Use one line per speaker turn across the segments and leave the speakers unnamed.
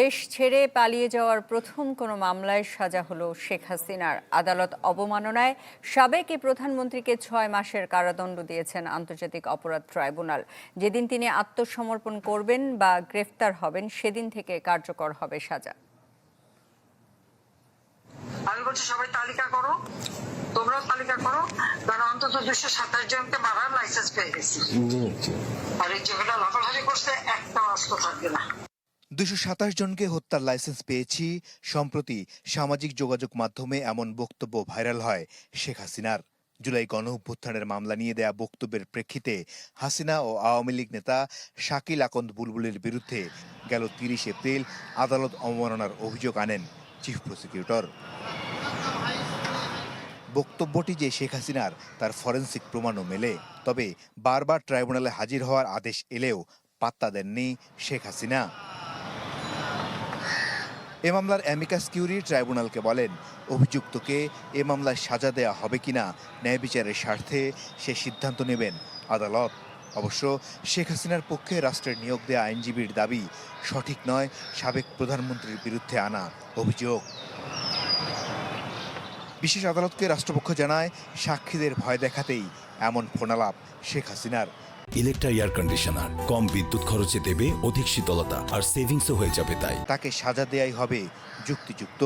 দেশ ছেড়ে পালিয়ে যাওয়ার প্রথম কোনো মামলায় সাজা হলো শেখ হাসিনার। আদালত অবমাননায় সাবেক এই প্রধানমন্ত্রীকে ছয় মাসের কারাদণ্ড দিয়েছেন আন্তর্জাতিক অপরাধ ট্রাইব্যুনাল। যেদিন তিনি আত্মসমর্পণ করবেন বা গ্রেফতার হবেন সেদিন থেকে কার্যকর হবে সাজা।
আমি বলছি সবাই তালিকা করো। তোমরাও তালিকা করো কারণ অন্তত দুশো সাতাশ জনকে মারার লাইসেন্স পেয়ে গেছি। আর এই যেগুলো লাফালাফি করছে একটা অস্ত্র থাকবে না।
দুশো সাতাশ জনকে হত্যার লাইসেন্স পেয়েছি। সম্প্রতি সামাজিক যোগাযোগ মাধ্যমে এমন বক্তব্য ভাইরাল হয় শেখ হাসিনার। জুলাই গণ অভ্যুত্থানের মামলা নিয়ে দেয়া বক্তব্যের প্রেক্ষিতে হাসিনা ও আওয়ামী লীগ নেতা শাকিল আকন্দ বুলবুলের বিরুদ্ধে গেল তিরিশ এপ্রিল আদালত অবমাননার অভিযোগ আনেন চিফ প্রসিকিউটর। বক্তব্যটি যে শেখ হাসিনার, তার ফরেন্সিক প্রমাণও মেলে। তবে বারবার ট্রাইব্যুনালে হাজির হওয়ার আদেশ এলেও পাত্তা দেননি শেখ হাসিনা। এ মামলার অ্যামিকাস কিউরি ট্রাইব্যুনালকে বলেন, অভিযুক্তকে এ মামলায় সাজা দেয়া হবে কিনা ন্যায় বিচারের স্বার্থে সে সিদ্ধান্ত নেবেন, আদালত। অবশ্য শেখ হাসিনার পক্ষে রাষ্ট্রের নিয়োগ দেয়া আইনজীবীর দাবি সঠিক নয়, সাবেক প্রধানমন্ত্রীর বিরুদ্ধে আনা অভিযোগ। বিশেষ আদালতকে রাষ্ট্রপক্ষ জানায়, সাক্ষীদের ভয় দেখাতেই এমন ফোনালাপ শেখ হাসিনার।
ইলেকট্রা এয়ার কন্ডিশনার কম বিদ্যুৎ খরচে দেবে অধিক শীতলতা আর সেভিংসও হয়ে যাবে তাই।
তাকে সাজা দেয়াই হবে যুক্তিযুক্ত।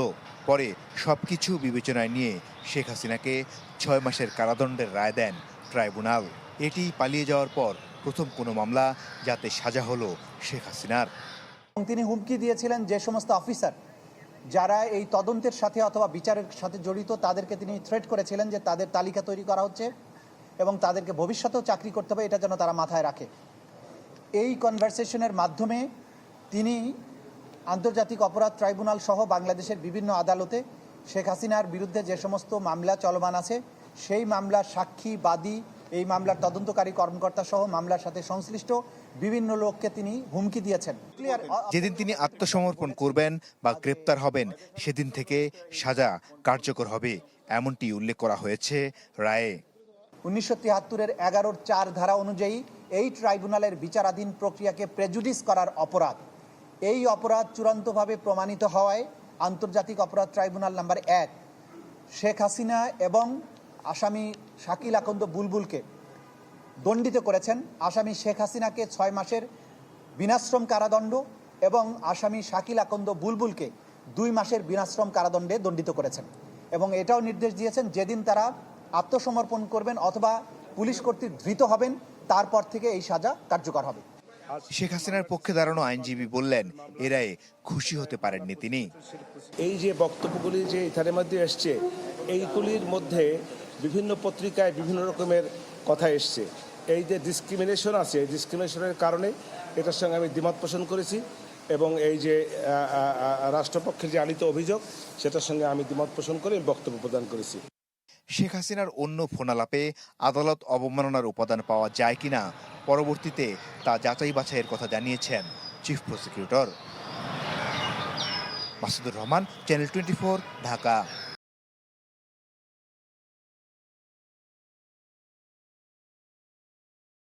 পরে সবকিছু বিবেচনায় নিয়ে শেখ হাসিনাকে ছয় মাসের কারাদণ্ডের রায় দেন ট্রাইব্যুনাল। এটি পালিয়ে যাওয়ার পর প্রথম কোনো মামলা যাতে সাজা হলো শেখ হাসিনার।
এবং তিনি হুমকি দিয়েছিলেন যে সমস্ত অফিসার যারা এই তদন্তের সাথে অথবা বিচারের সাথে জড়িত তাদেরকে তিনি থ্রেট করেছিলেন যে তাদের তালিকা তৈরি করা হচ্ছে। এবং তাদেরকে ভবিষ্যতেও চাকরি করতে হবে, এটা যেন তারা মাথায় রাখে। এই কনভারসেশনের মাধ্যমে তিনি আন্তর্জাতিক অপরাধ ট্রাইব্যুনাল সহ বাংলাদেশের বিভিন্ন আদালতে শেখ হাসিনার বিরুদ্ধে যে সমস্ত মামলা চলমান আছে, সেই মামলার সাক্ষী, বাদী, এই মামলার তদন্তকারী কর্মকর্তা সহ মামলার সাথে সংশ্লিষ্ট বিভিন্ন লোককে তিনি হুমকি দিয়েছেন।
যেদিন তিনি আত্মসমর্পণ করবেন বা গ্রেপ্তার হবেন, সেদিন থেকে সাজা কার্যকর হবে, এমনটি উল্লেখ করা হয়েছে রায়ে।
উনিশশো তিয়াত্তরের এগারোর চার ধারা অনুযায়ী এই ট্রাইব্যুনালের বিচারাধীন প্রক্রিয়াকে প্রেজুডিস করার অপরাধ। এই অপরাধ চূড়ান্তভাবে প্রমাণিত হওয়ায় আন্তর্জাতিক অপরাধ ট্রাইব্যুনাল নাম্বার এক, শেখ হাসিনা এবং আসামি শাকিল আকন্দ বুলবুলকে দণ্ডিত করেছেন। আসামি শেখ হাসিনাকে ছয় মাসের বিনাশ্রম কারাদণ্ড এবং আসামি শাকিল আকন্দ বুলবুলকে দুই মাসের বিনাশ্রম কারাদণ্ডে দণ্ডিত করেছেন এবং এটাও নির্দেশ দিয়েছেন যেদিন তারা আত্মসমর্পণ করবেন অথবা পুলিশ কর্তৃক ধৃত হবেন তারপর থেকে এই সাজা কার্যকর হবে।
শেখ হাসিনার পক্ষে দাঁড়ানো আইনজীবী বললেন এ রায়ে খুশি হতে পারেননি তিনি।
এই যে বক্তব্যগুলি যে এখানের মধ্যে এসছে এইগুলির মধ্যে বিভিন্ন পত্রিকায় বিভিন্ন রকমের কথা এসছে। এই যে ডিসক্রিমিনেশন আছে এই ডিসক্রিমিনেশনের কারণে এটার সঙ্গে আমি দ্বিমত পোষণ করেছি এবং এই যে রাষ্ট্রপক্ষের যে আনিত অভিযোগ সেটার সঙ্গে আমি দ্বিমত পোষণ করে বক্তব্য প্রদান করেছি।
শেখ হাসিনার অন্য ফোনালাপে আদালত অবমাননার উপাদান পাওয়া যায় কিনা পরবর্তীতে তা যাচাই বাছাইয়ের কথা জানিয়েছেন chief prosecutor. Masudur Rahman, channel twenty Dhaka.